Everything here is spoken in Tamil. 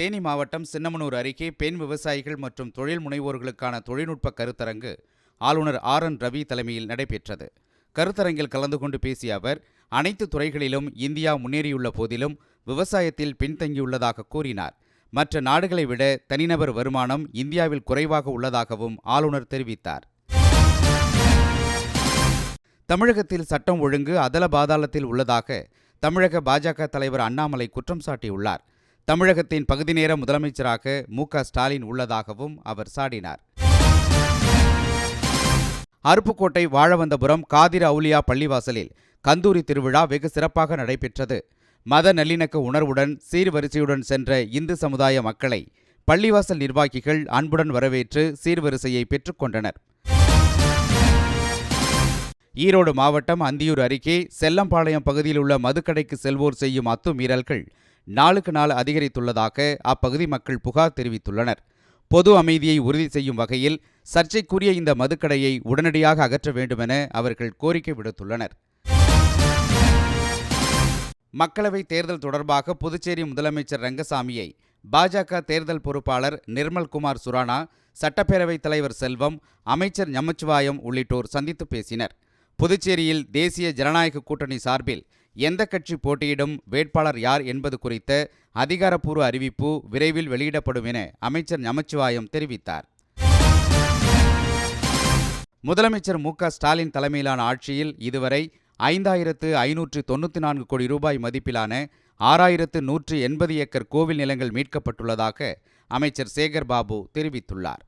தேனி மாவட்டம் சின்னமனூர் அருகே பெண் விவசாயிகள் மற்றும் தொழில் முனைவோர்களுக்கான தொழில்நுட்ப கருத்தரங்கு ஆளுநர் ஆர் என் ரவி தலைமையில் நடைபெற்றது. கருத்தரங்கில் கலந்து கொண்டு பேசிய அவர் அனைத்து துறைகளிலும் இந்தியா முன்னேறியுள்ள போதிலும் விவசாயத்தில் பின்தங்கியுள்ளதாக கூறினார். மற்ற நாடுகளை விட தனிநபர் வருமானம் இந்தியாவில் குறைவாக உள்ளதாகவும் ஆளுநர் தெரிவித்தார். தமிழகத்தில் சட்டம் ஒழுங்கு அதல பாதாளத்தில் உள்ளதாக தமிழக பாஜக தலைவர் அண்ணாமலை குற்றம் சாட்டியுள்ளார். தமிழகத்தின் பகுதி நேர முதலமைச்சராக மு க ஸ்டாலின் உள்ளதாகவும் அவர் சாடினார். அருப்புக்கோட்டை வாழவந்தபுரம் காதிர அவுலியா பள்ளிவாசலில் கந்தூரி திருவிழா வெகு சிறப்பாக நடைபெற்றது. மத நல்லிணக்க உணர்வுடன் சீர்வரிசையுடன் சென்ற இந்து சமுதாய மக்களை பள்ளிவாசல் நிர்வாகிகள் அன்புடன் வரவேற்று சீர்வரிசையை பெற்றுக்கொண்டனர் ஈரோடு மாவட்டம் அந்தியூர் அருகே செல்லம்பாளையம் பகுதியில் உள்ள மதுக்கடைக்கு செல்வோர் செய்யும் அத்துமீறல்கள் நாளுக்கு நாள் அதிகரித்துள்ளதாக அப்பகுதி மக்கள் புகார் தெரிவித்துள்ளனர். பொது அமைதியை உறுதி செய்யும் வகையில் சர்ச்சைக்குரிய இந்த மதுக்கடையை உடனடியாக அகற்ற வேண்டுமென அவர்கள் கோரிக்கை விடுத்துள்ளனர். மக்களவைத் தேர்தல் தொடர்பாக புதுச்சேரி முதலமைச்சர் ரங்கசாமியை பாஜக தேர்தல் பொறுப்பாளர் நிர்மல்குமார் சுரானா சட்டப்பேரவைத் தலைவர் செல்வம் அமைச்சர் நமச்சிவாயம் உள்ளிட்டோர் சந்தித்து பேசினர். புதுச்சேரியில் தேசிய ஜனநாயக கூட்டணி சார்பில் எந்த கட்சி போட்டியிடும் வேட்பாளர் யார் என்பது குறித்த அதிகாரப்பூர்வ அறிவிப்பு விரைவில் வெளியிடப்படும் என அமைச்சர் நமச்சிவாயம் தெரிவித்தார். முதலமைச்சர் மு க ஸ்டாலின் தலைமையிலான ஆட்சியில் இதுவரை ஐந்தாயிரத்து ஐநூற்று தொண்ணூற்றி நான்கு கோடி ரூபாய் மதிப்பிலான ஆறாயிரத்து நூற்று எண்பது ஏக்கர் கோவில் நிலங்கள் மீட்கப்பட்டுள்ளதாக அமைச்சர் சேகர் பாபு தெரிவித்துள்ளார்.